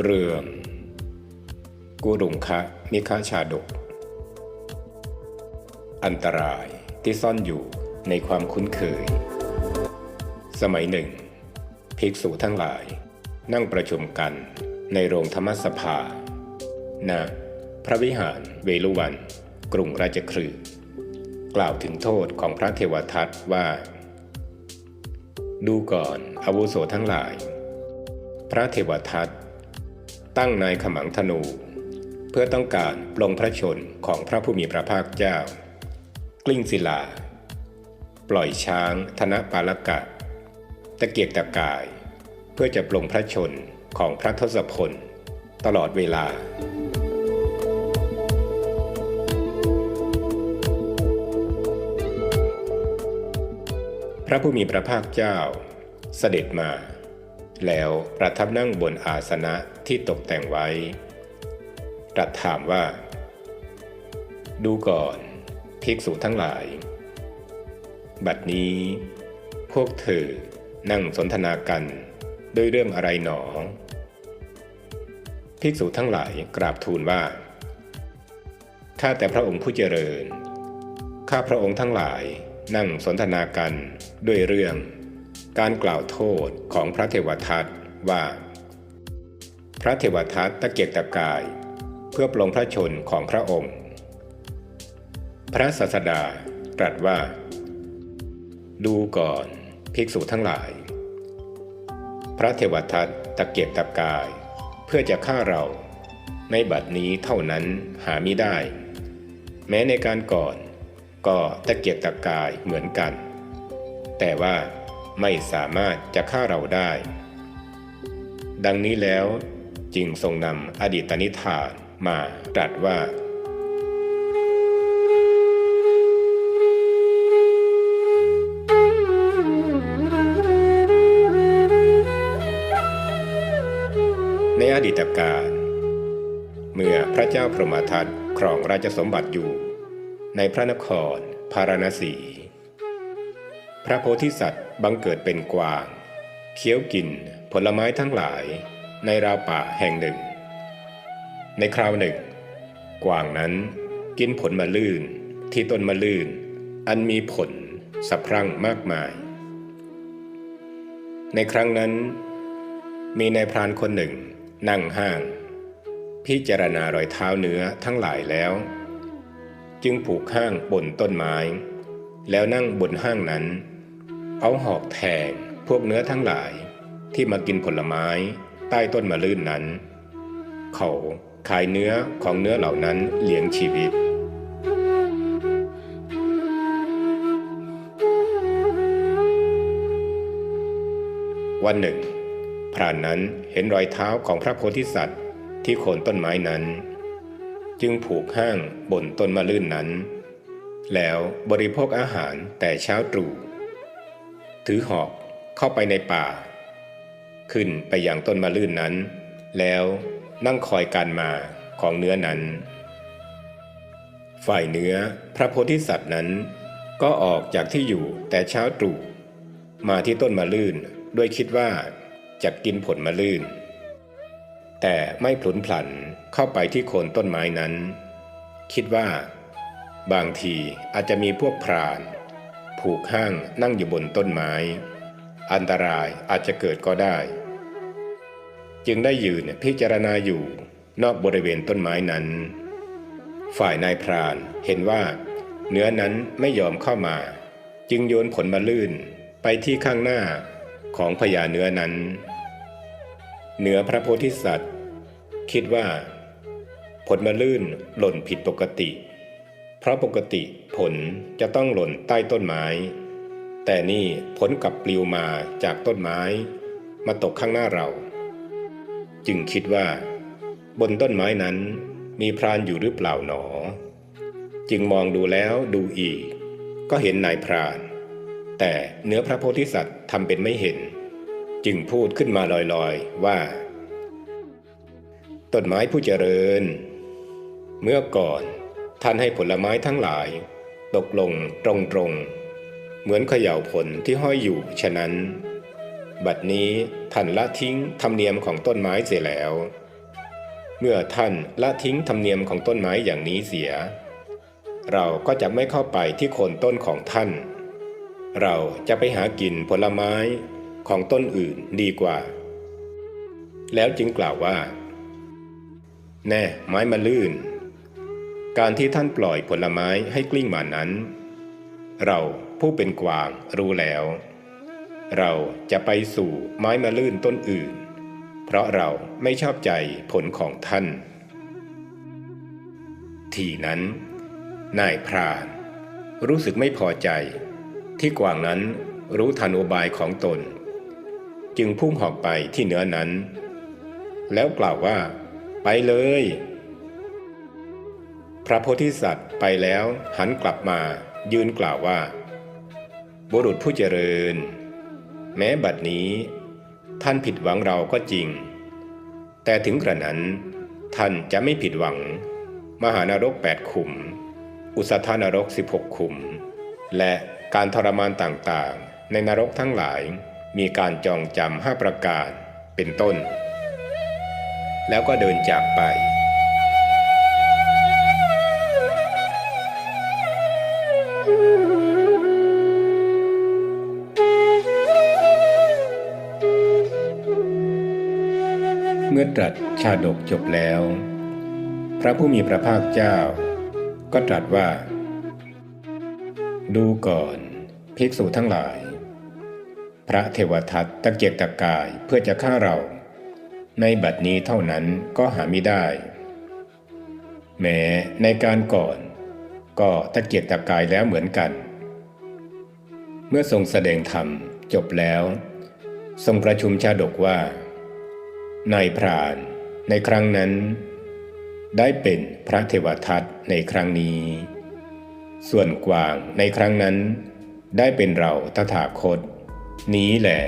เรื่องกุรุงคะมิคะชาดก อันตรายที่ซ่อนอยู่ในความคุ้นเคย สมัยหนึ่ง ภิกษุทั้งหลายนั่งประชุมกันในโรงธรรมสภาณพระวิหารเวลุวัน กรุงราชคฤห์กล่าวถึงโทษของพระเทวทัตว่า ดูก่อนอาวุโสทั้งหลาย พระเทวทัต ตั้งนายขมังธนู เพื่อต้องการปลงพระชนของพระผู้มีพระภาคเจ้า กลิ้งศิลา ปล่อยช้างธนปาลกะ ตะเกียกตะกาย เพื่อจะปลงพระชนของพระทศพล ตลอดเวลาพระผู้มีพระภาคเจ้าเสด็จมา แล้วประทับนั่งบนอาสนะที่ตกแต่งไว้ ตรัสถามว่า ดูก่อน ภิกษุทั้งหลาย บัดนี้ พวกเธอนั่งสนทนากันด้วยเรื่องอะไรหนอ ภิกษุทั้งหลายกราบทูลว่า ข้าแต่พระองค์ผู้เจริญ ข้าพระองค์ทั้งหลายนั่งสนทนากันด้วยเรื่อง การกล่าวโทษของพระเทวทัตว่า พระเทวทัตตะเกียกตะกาย เพื่อปลงพระชนของพระองค์ พระศาสดาตรัสว่า ดูก่อนภิกษุทั้งหลาย พระเทวทัตตะเกียกตะกาย เพื่อจะฆ่าเราในบัดนี้เท่านั้นหาไม่ได้ แม้ในการก่อนก็ตะเกียกตะกายเหมือนกัน แต่ว่า ไม่สามารถจะฆ่าเราได้ ดังนี้แล้วจึงทรงนำอดีตนิทานมาตรัสว่าในอดีตการ เมื่อพระเจ้าพรหมทัตครองราชสมบัติอยู่ ในพระนครพาราณสี พระโพธิสัตว์ บังเกิดเป็นกวาง เคี้ยวกินผลไม้ทั้งหลายในราวป่าแห่งหนึ่ง ในคราวหนึ่ง กวางนั้นกินผลมะลื่นที่ต้นมะลื่น อันมีผลสะพรั่งมากมาย ในครั้งนั้น มีนายพรานคนหนึ่งนั่งห้าง พิจารณารอยเท้าเนื้อทั้งหลายแล้ว จึงผูกห้างบนต้นไม้ แล้วนั่งบนห้างนั้น เอาหอกแทงพวกเนื้อทั้งหลายที่มากินผลไม้ใต้ต้นมะลื่นนั้น เขาขายเนื้อของเนื้อเหล่านั้นเลี้ยงชีวิต วันหนึ่ง พรานนั้นเห็นรอยเท้าของพระโพธิสัตว์ที่โคนต้นไม้นั้น จึงผูกห้างบนต้นมะลื่นนั้น แล้วบริโภคอาหารแต่เช้าตรู่ ถือหอกเข้าไปในป่า ขึ้นไปยังต้นมะลื่นนั้น แล้วนั่งคอยการมาของเนื้อนั้น ฝ่ายเนื้อพระโพธิสัตว์นั้น ก็ออกจากที่อยู่แต่เช้าตรู่มาที่ต้นมะลื่นด้วยคิดว่าจะกินผลมะลื่น แต่ไม่พลุนพลันเข้าไปที่โคนต้นไม้นั้น คิดว่า บางทีอาจจะมีพวกพราน ผูกห้างนั่งอยู่บนต้นไม้ อันตรายอาจจะเกิดก็ได้ จึงได้ยืนพิจารณาอยู่นอกบริเวณต้นไม้นั้น ฝ่ายนายพรานเห็นว่า เนื้อนั้นไม่ยอมเข้ามา จึงโยนผลมะลื่นไปที่ข้างหน้าของพญาเนื้อนั้นเนื้อพระโพธิสัตว์ คิดว่า ผลมะลื่นหล่นผิดปกติ เพราะปกติผลจะต้องหล่นใต้ต้นไม้ แต่นี่ผลกลับปลิวมาจากต้นไม้ มาตกข้างหน้าเรา จึงคิดว่า บนต้นไม้นั้นมีพรานอยู่หรือเปล่าหนอ จึงมองดูแล้วดูอีก ก็เห็นนายพราน แต่เนื้อพระโพธิสัตว์ทำเป็นไม่เห็น จึงพูดขึ้นมาลอยๆว่า ต้นไม้ผู้เจริญ เมื่อก่อน ท่านให้ผลไม้ทั้งหลาย ตกลงตรงๆเหมือนเขย่าผลที่ห้อยอยู่ฉะนั้น บัดนี้ท่านละทิ้งธรรมเนียมของต้นไม้เสียแล้วเเมื่อท่านละทิ้งธรรมเนียมของต้นไม้อย่างนี้เสีย เราก็จะไม่เข้าไปที่โคนต้นของท่าน เราจะไปหากินผลไม้ของต้นอื่นดีกว่า แล้วจึงกล่าวว่า แน่ไม้มาลื่น การที่ท่านปล่อยผลไม้ให้กลิ้งมานั้น เราผู้เป็นกวางรู้แล้ว เราจะไปสู่ไม้มาลื่นต้นอื่น เพราะเราไม่ชอบใจผลของท่าน ทีนั้น นายพรานรู้สึกไม่พอใจ ที่กวางนั้นรู้ทันอุบายของตน จึงพุ่งหอกไปที่เนื้อนั้น แล้วกล่าวว่า ไปเลย พระโพธิสัตว์ไปแล้วหันกลับมายืนกล่าวว่า บุรุษผู้เจริญ แม้บัดนี้ ท่านผิดหวังเราก็จริง แต่ถึงกระนั้น ท่านจะไม่ผิดหวัง มหานรกแปดขุม อุสธานรกสิบหกขุม และการทรมานต่างๆ ในนรกทั้งหลายมีการจองจำห้าประการเป็นต้น แล้วก็เดินจากไป ตรัสชาดกจบแล้ว พระผู้มีพระภาคเจ้า ก็ตรัสว่า ดูก่อนภิกษุทั้งหลาย พระเทวทัตตะเกียกตะกายเพื่อจะฆ่าเรา ในบัดนี้เท่านั้นก็หาไม่ได้ แม้ในการก่อนก็ตะเกียกตะกายแล้วเหมือนกัน เมื่อทรงแสดงธรรมจบแล้ว ทรงประชุมชาดกว่า นายพรานในครั้งนั้น ได้เป็นพระเทวทัตในครั้งนี้ ส่วนกวางในครั้งนั้น ได้เป็นเราตถาคต นี้แหละ